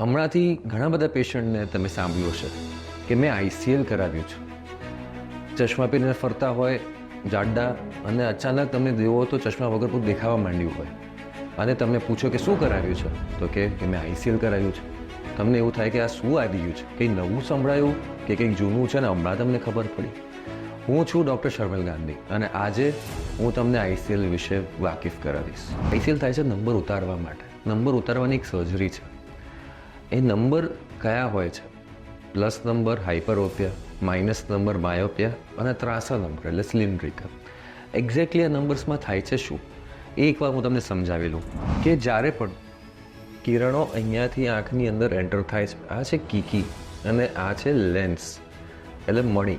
હમણાંથી ઘણા બધા પેશન્ટને તમે સાંભળ્યું હશે કે મેં આઈસીએલ કરાવ્યું છે. ચશ્મા પહેરીને ફરતા હોય, જાડા અને અચાનક તમને દેવો તો ચશ્મા વગર પૂરું દેખાવા માંડ્યું હોય. અને તમને પૂછો કે શું કરાવ્યું છે? તો કે મેં આઈસીએલ કરાવ્યું છે. તમને એવું થાય કે આ શું આવી ગયું છે? કંઈ નવું સંભળાયું? કે કંઈક જૂનું છે ને હમણાં તમને ખબર પડી? હું છું ડૉક્ટર શર્મિલ ગાંધી અને આજે હું તમને આઈસીએલ વિશે વાકેફ કરાવીશ. આઈસીએલ થાય છે નંબર ઉતારવા માટે. નંબર ઉતારવાની એક સર્જરી છે. એ નંબર કયા હોય છે? Plus number hyperopia minus number, myopia અને ત્રાસા નંબર એટલે સ્લિન્ડ્રિકલ એક્ઝેક્ટલી આ નંબર્સમાં થાય છે શું? એ એકવાર હું તમને સમજાવી લઉં કે જ્યારે પણ કિરણો અહીંયાથી આંખની અંદર એન્ટર થાય છે, આ છે કીકી અને આ છે લેન્સ એટલે મણી.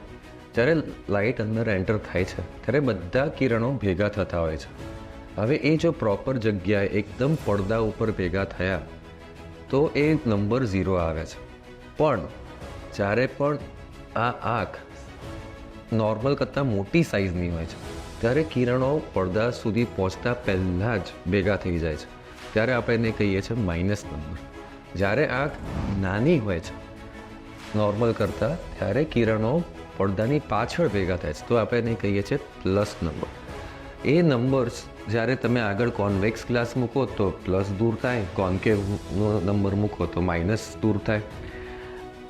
જ્યારે લાઇટ અંદર એન્ટર થાય છે, ત્યારે બધા કિરણો ભેગા થતા હોય છે. હવે એ જો પ્રોપર જગ્યાએ એકદમ પડદા ઉપર ભેગા થયા તો એ નંબર ઝીરો આવે છે. પણ જ્યારે પણ આ આંખ નોર્મલ કરતાં મોટી સાઇઝની હોય છે, ત્યારે કિરણો પડદા સુધી પહોંચતા પહેલાં જ ભેગા થઈ જાય છે. ત્યારે આપણે એને કહીએ છીએ માઇનસ નંબર. જ્યારે આંખ નાની હોય છે, નોર્મલ કરતાં, ત્યારે કિરણો પડદાની પાછળ ભેગા થાય છે. તો આપણે એને કહીએ છીએ પ્લસ નંબર. એ નંબર્સ જ્યારે તમે આગળ કોન્વેક્સ ગ્લાસ મૂકો તો પ્લસ દૂર થાય કોન્કેવનો નંબર મૂકો તો માઇનસ દૂર થાય.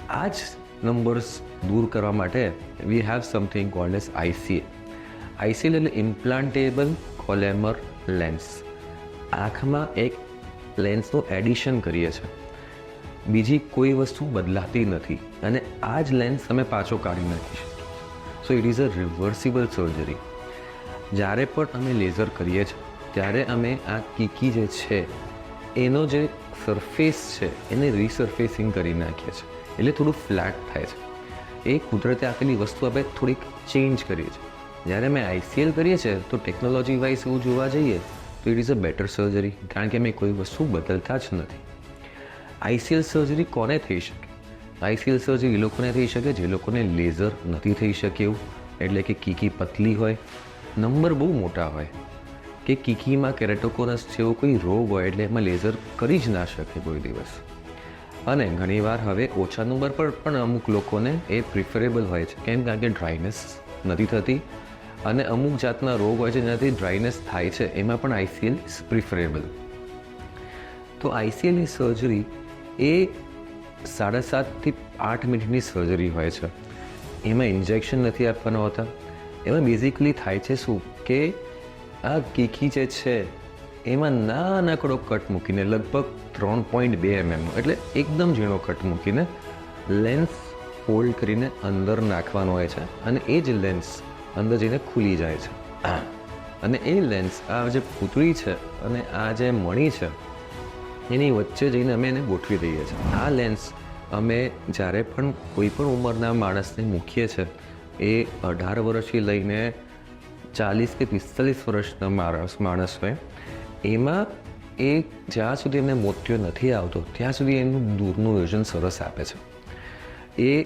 આ જ નંબર્સ દૂર કરવા માટે we have something called as ICA ICL એટલે ઇમ્પ્લાન્ટેબલ કોલેમર લેન્સ આંખમાં એક લેન્સનું એડિશન કરીએ છીએ. બીજી કોઈ વસ્તુ બદલાતી નથી અને આ જ લેન્સ તમે પાછો કાઢી નાખી શકો so it is a reversible surgery જ્યારે પણ અમે લેઝર કરીએ છીએ, ત્યારે અમે આ કીકી જે છે, એનો જે સરફેસ છે, એને રીસરફેસિંગ કરી નાખીએ છીએ. એટલે થોડું ફ્લેટ થાય છે. એ કુદરતે આપેલી વસ્તુ આપણે થોડીક ચેન્જ કરીએ છીએ. જ્યારે અમે આઈસીએલ કરીએ છીએ, તો ટેકનોલોજી વાઇઝ એવું જોવા જઈએ, તો it is a better surgery કારણ કે અમે કોઈ વસ્તુ બદલતા જ નથી. આઈસીએલ સર્જરી કોને થઈ શકે? આઈસીએલ સર્જરી એ લોકોને થઈ શકે, જે લોકોને લેઝર નથી થઈ શકે એવું. એટલે કે કીકી પતલી હોય નંબર બહુ મોટા હોય કે કીકીમાં કેરેટોકોનસ જેવો કોઈ રોગ હોય એટલે એમાં લેઝર કરી જ ના શકે કોઈ દિવસ. અને ઘણીવાર હવે ઓછા નંબર પર પણ અમુક લોકોને એ પ્રિફરેબલ હોય છે, કેમ કારણ કે ડ્રાયનેસ નથી થતી અને અમુક જાતના રોગ હોય છે જેનાથી ડ્રાયનેસ થાય છે, એમાં પણ આઈસીએલ ઇઝ પ્રિફરેબલ તો આઈસીએલની સર્જરી એ સાડા સાતથી આઠ મિનિટની સર્જરી હોય છે. એમાં ઇન્જેક્શન નથી આપવાના હોતા. એમાં બેઝિકલી થાય છે શું? કે આ કીકી જે છે, એમાં નાનકડો કટ મૂકીને લગભગ ત્રણ પોઈન્ટ બે એમએમ એટલે એકદમ ઝીણો કટ મૂકીને લેન્સ ફોલ્ડ કરીને અંદર નાખવાનો હોય છે અને એ જ લેન્સ અંદર જઈને ખુલી જાય છે. અને એ લેન્સ આ જે પૂતળી છે અને આ જે મણી છે, એની વચ્ચે જઈને અમે એને ગોઠવી દઈએ છીએ. આ લેન્સ અમે જ્યારે પણ કોઈ પણ ઉંમરના માણસને મૂકીએ છીએ એ અઢાર વર્ષથી લઈને ચાલીસ કે પિસ્તાલીસ વર્ષના માણસ માણસ હોય એમાં એ જ્યાં સુધી એમને મોતિયો નથી આવતો, ત્યાં સુધી એનું દૂરનું વિઝન સરસ આપે છે. એ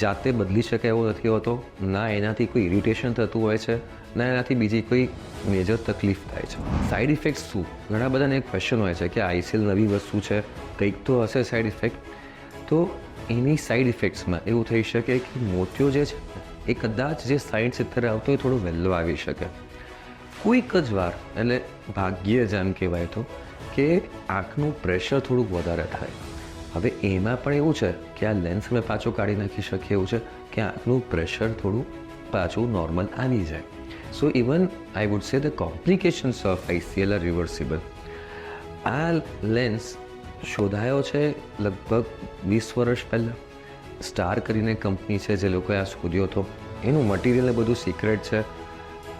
જાતે બદલી શકે એવો નથી હોતો, ના એનાથી કોઈ ઇરિટેશન થતું હોય છે, ના એનાથી બીજી કોઈ મેજર તકલીફ થાય છે. સાઈડ ઇફેક્ટ શું? ઘણા બધાને એક ક્વેશ્ચન હોય છે કે આઈસીએલ નવી વસ્તુ છે, કંઈક તો હશે સાઈડ ઇફેક્ટ તો એની સાઈડ ઇફેક્ટ્સમાં એવું થઈ શકે કે મોતિયો જે છે એ કદાચ જે સાઈડ સિત્તેર આવતો એ થોડો વહેલો આવી શકે. કોઈક જ વાર, એટલે ભાગ્ય જ એમ કહેવાય તો, કે આંખનું પ્રેશર થોડુંક વધારે થાય. હવે એમાં પણ એવું છે કે આ લેન્સ મેં પાછો કાઢી નાખી શકીએ એવું છે કે આંખનું પ્રેશર થોડું પાછું નોર્મલ આવી જાય. So even I would say the complications of ICL are reversible આ લેન્સ શોધાયો છે લગભગ વીસ વર્ષ પહેલાં. સ્ટાર કરીને કંપની છે જે લોકોએ આ શોધ્યો હતો. એનું મટીરિયલ બધું સિક્રેટ છે.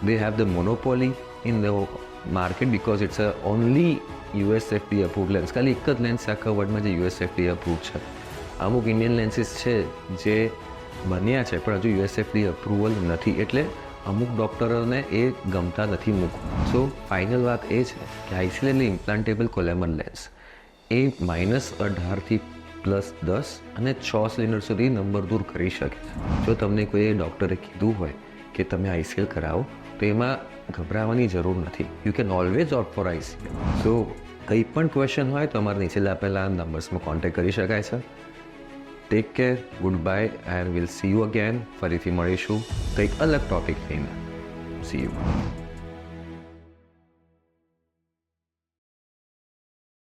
They have the monopoly in the market because it's a only USFD approve lens ખાલી એક જ લેન્સ આખા વર્લ્ડમાં જે યુએસએફડી અપ્રુવ છે. અમુક ઇન્ડિયન લેન્સીસ છે જે બન્યા છે, પણ હજુ યુએસએફડી અપ્રુવલ નથી. એટલે અમુક ડૉક્ટરોને એ ગમતા નથી મૂકવું. સો ફાઇનલ વાત એ છે કે આઈસીએલ ઇમ્પ્લાન્ટેબલ કોલેમન લેન્સ એ માઇનસ અઢારથી પ્લસ દસ અને છ સિલિન્ડર સુધી નંબર દૂર કરી શકે છે. જો તમને કોઈ ડૉક્ટરે કીધું હોય કે તમે આઈસીએલ કરાવો, તો એમાં ગભરાવાની જરૂર નથી. You can always opt for ICL so કંઈ પણ ક્વેશ્ચન હોય તો અમારા નીચે આપેલા નંબર્સમાં કોન્ટેક્ટ કરી શકાય છે. Take care goodbye and will see you again ફરીથી મળીશું. કંઈક અલગ ટોપિક લઈને. C you